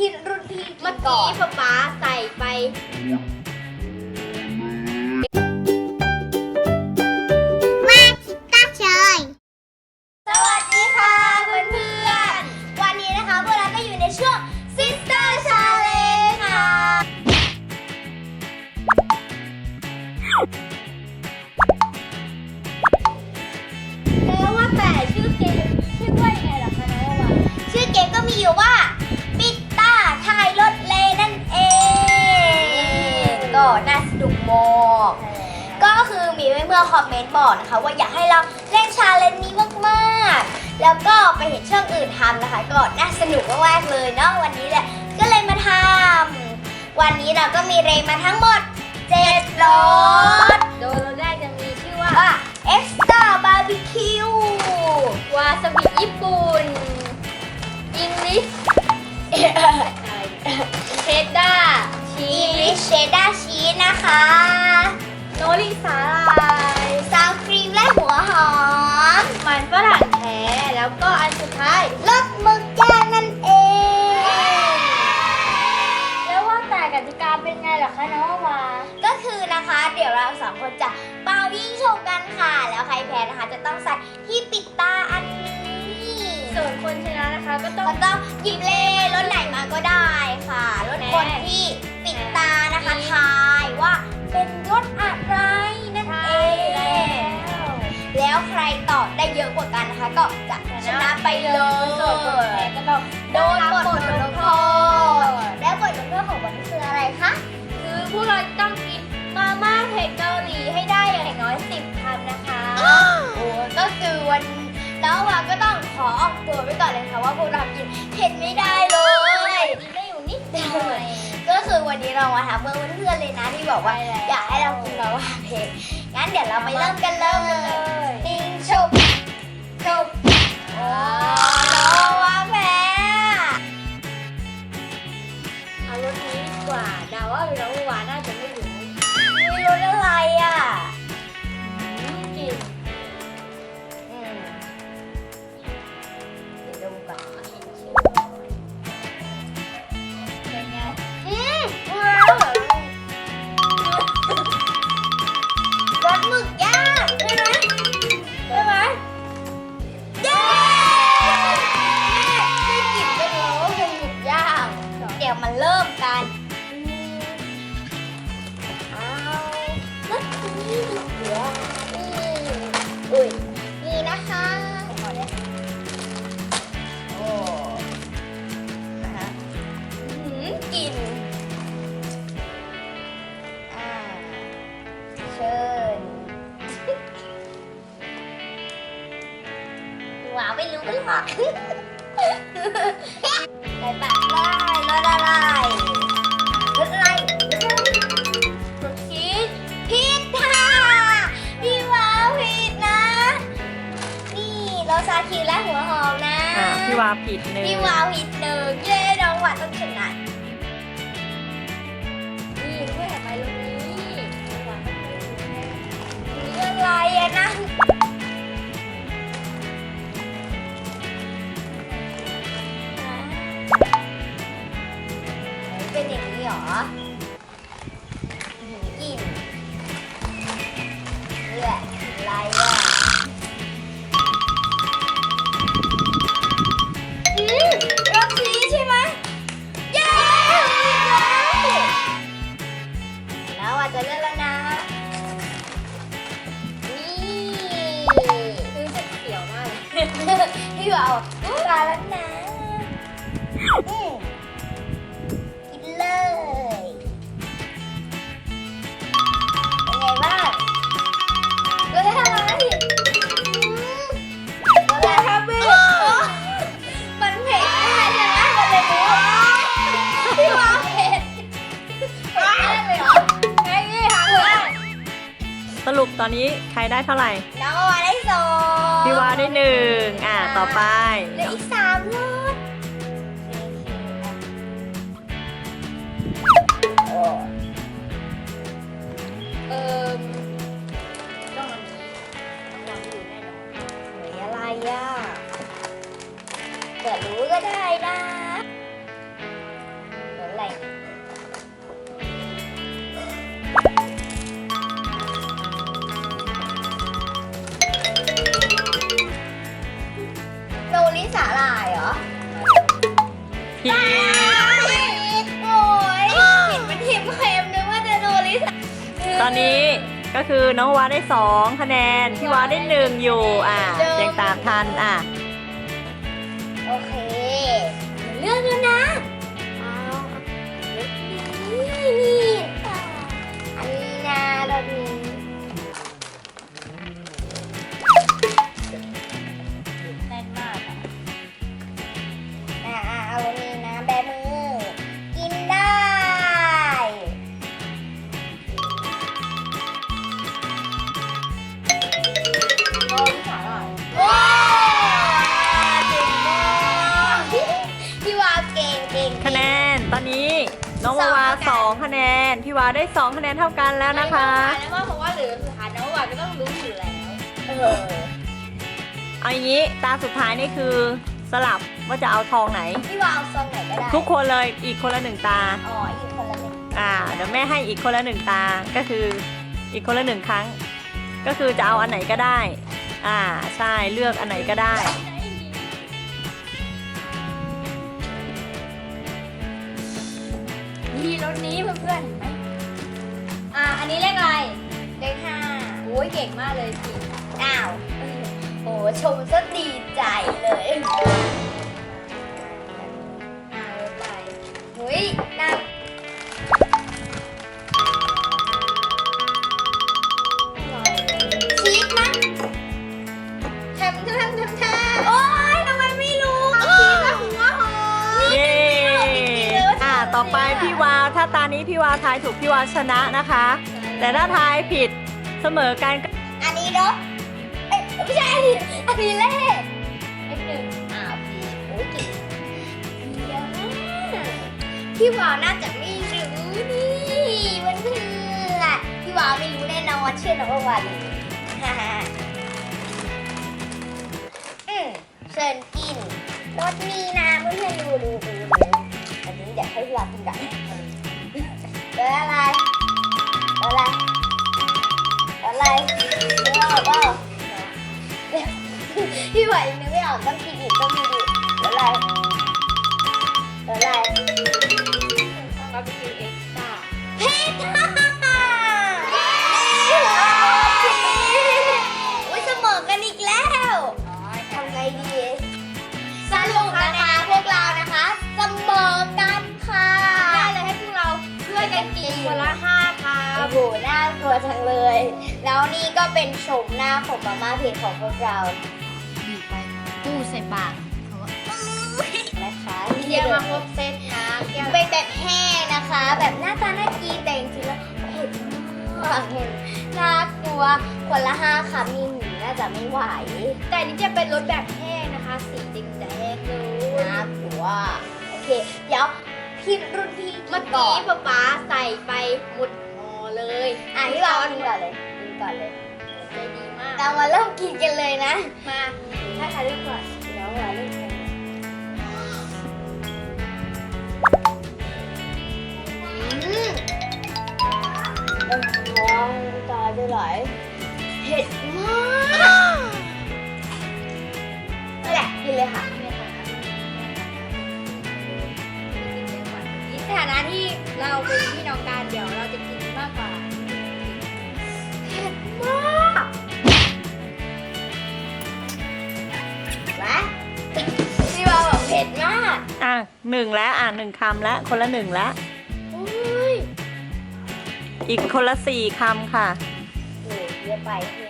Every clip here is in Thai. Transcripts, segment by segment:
ที่รุ่นพี่เมื่อก่กี้อนป๊าป๊าใส่ไป พื่อนๆคอมเมนต์บอกนะคะ ว่าอยากให้เราเล่นชาเลนจ์นี้มากๆ แล้วก็ไปเห็นช่องอื่นทำนะคะ ก็น่าสนุกมากๆเลยเนาะวันนี้แหละก็เลยมาทำวันนี้เราก็มีเรมาทั้งหมด7รสโดยรสแรกจะมีชื่อว่าว่า Extra Barbecue วาซาบิญี่ปุ่นอิงลิชเชดด้าชี English Cheddar Cheese นะคะ เดี๋ยวเราสองคนจะเป่ายิงฉกกันค่ะ แล้วใครแพ้นะคะ จะต้องใส่ที่ปิดตาอันนี้ส่วนคนชนะนะคะก็ต้อง ก็ต้องหยิบเลขรถไหนมาก็ได้ค่ะรถคนที่ปิดตานะคะทายว่าเป็นรถอะไรนั่นเองแล้วใครตอบได้เยอะกว่ากันนะคะ ก็จะชนะไปเลส่วนคนแพ้ยก็ต้องโดนบทลงโทษแล้วบทลงโทษของวันนี้คืออะไรคะคือพวกเราต้อง คือวันน้องวาก็ต้องขอออกตัวไว้ก่อนเลยค่ะว่าพวกเรากินเผ็ดไม่ได้เลยกินได้อยู่นิดหน่อยก็คือวันนี้เรามาถามเพื่อนเพื่อนๆเลยนะที่บอกว่าใช่แล้วอยากให้เรากินมาว่าเผ็ดงั้นเดี๋ยวเราไปเริ่มกันเลย ไใครได้เท่าไหร่ น้องวาได้สองพี่วาได้หนึ่งอ่าต่อไป เหลืออีกสามรสโอ้เอ่อต้องอันนี้วางอยู่แน่นอนหวยอะไรอะเกิดรู้ก็ได้นะ อนนี้ก็คือน้องวาได้สองคะแนนพี่วาได้หนึ่งอยู่ อ่ายังตามทัน อะ โอเค พี่วาได้สองคะแนนเท่ากันแล้วนะคะ ไม่ต้องมาแล้วว่าเพราะว่าเหลือสุดท้ายน้องหวานก็ต้องรู้อยู่แล้วเออเอาอย่างนี้ตาสุดท้ายนี่คือสลับว่าจะเอาทองไหน พี่วาวเอาซองไหนก็ได้ทุกคนเลยอีกคนละหนึ่งตา อ๋ออีกคนละหนึ่งอ่าเดี๋ยวแม่ให้อีกคนละหนึ่งตา ก็คืออีกคนละหนึ่งครั้ง ก็คือจะเอาอันไหนก็ได้ อ่าใช่เลือกอันไหนก็ได้ นี่รถนี้เพื่อนๆเห็นไหมอะอันนี้เลขอะไร เลขห้าโอ้ยเก่งมากเลยสิอ้าวโอ้ชมซะดีใจเลยอ่าไปหุยนาง อ่อไปพี่วาวถ้าตานี้พี่วาวทายถูกพี่วาวชนะนะคะ แต่ถ้าทายผิดเสมอกันก็อันนี้เนาะเอ้ยไม่ใช่อันนี้อันนี้เลขเลขหนึ่งอ้าวพี่โอ้ยเก่งเดี๋ยวนะพี่วาวน่าจะไม่รู้นี่มันเพื่อนพี่วาวไม่รู้แน่นอนเชื่อน้องวันฮ่าฮ่าอืมเชิญกินรสนี้นะเพื่อนๆดูดูดูดู อันนี้อยากให้เวลาวกินกันเจออะไรเจออะไรเจออะไรไม่ออกเปล่าพี่ไหวนึกไม่ออกต้องกินอีกต้องกินอีกเจออะไรเจออะไรบาร์บีคิวเอ็กซ์ต้าเฮ้ย โอ้โหน่ากลัวจังเลย แล้วนี่ก็เป็นโฉมหน้าของมาม่าเพจของพวกเราำบีบไปปูใส่ปากเขาว่านะคะเทียมมาครบเซตนะแก้วเป็นแบบแห้งนะคะ แบบหน้าตาน่ากินแต่จริงๆแล้วเผ็ดมากเห็นน่ากลัวคนละห้าคำนี่หนูน่าจะไม่ไหว แต่อันนี้จะเป็นรสแบบแห้งนะคะ สีแดงๆเลยน่ากลัวโอเคเดี๋ยวพี่รุ่นพี่เมื่อก่กี้อนป๊าป๊าใส่ไปหมด ห่อเลยอะพี่วาวกินก่อนเลยกินก่อนเลยใจดีมาก เรามาเริ่มกินกันเลยนะ มา ถ้าใครเริ่มก่อน หนึ่งแล้วอะหนึ่งคำแล้วคนละหนึ่งแล้วอุ้ยอีกคนละสี่คำค่ะ โอ้ยเยอะไปเนี่ยอะ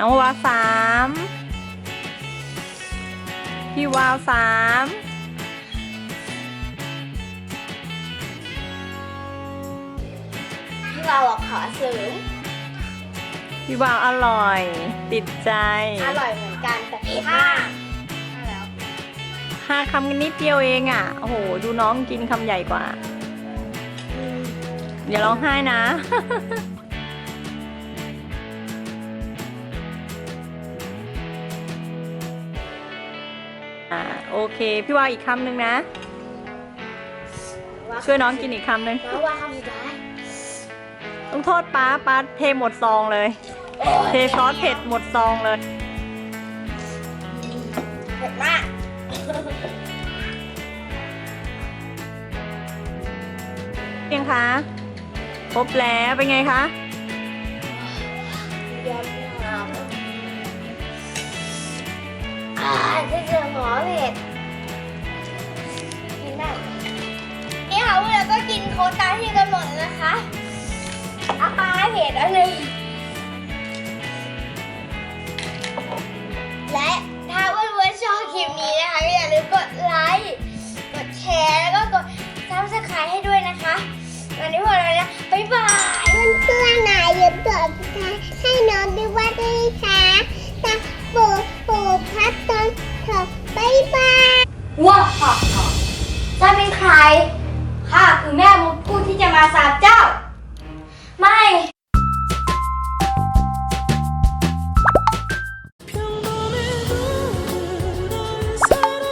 น้องวาสามพี่วาวสามพี่วาวบอกขอเสริมพี่วาวอร่อย ติดใจ อร่อยเหมือนกันแต่เผ็ดห้ามากแล้วห้าคำกันนิดเดียวเองอะ โอ้โห ดูน้องกินคำใหญ่กว่าอย่าร้องไห้นะ โอเค พี่ว่าอีกคำหนึ่งนะ ช่วยน้องกินอีกคำหนึ่งน้องว่าคำสุดท้ายต้องโทษป้าป้าเทหมดซองเลย เทซอสเผ็ดหมดซองเลยเผ็ดมากเพียงคะ ครบแล้วเป็นไงคะ อาที่เจอหมอเผ็ดกินได้นี่ค่ะพวกเราก็กินโค้ดตามที่กำหนดนะคะอาปาให้เผ็ดอันหนึ่งและถ้าเพื่อนๆชอบคลิปนี้นะคะก็อย่าลืมกดไลค์กดแชร์แล้วก็กดซับสไครต์ให้ด้วยนะคะวันนี้พวกเรานะบ๊ายบายเพื่อนๆนะอย่าลืมกดติดตามให้น้องด้วยว่าด้วยค่ะตาปู พักตอนเถอะบ๊ายบายว้าฮ่าฮ่เจ้าเป็นใครข้าคือแม่มดผู้ที่จะมาสาบเจ้า ไม่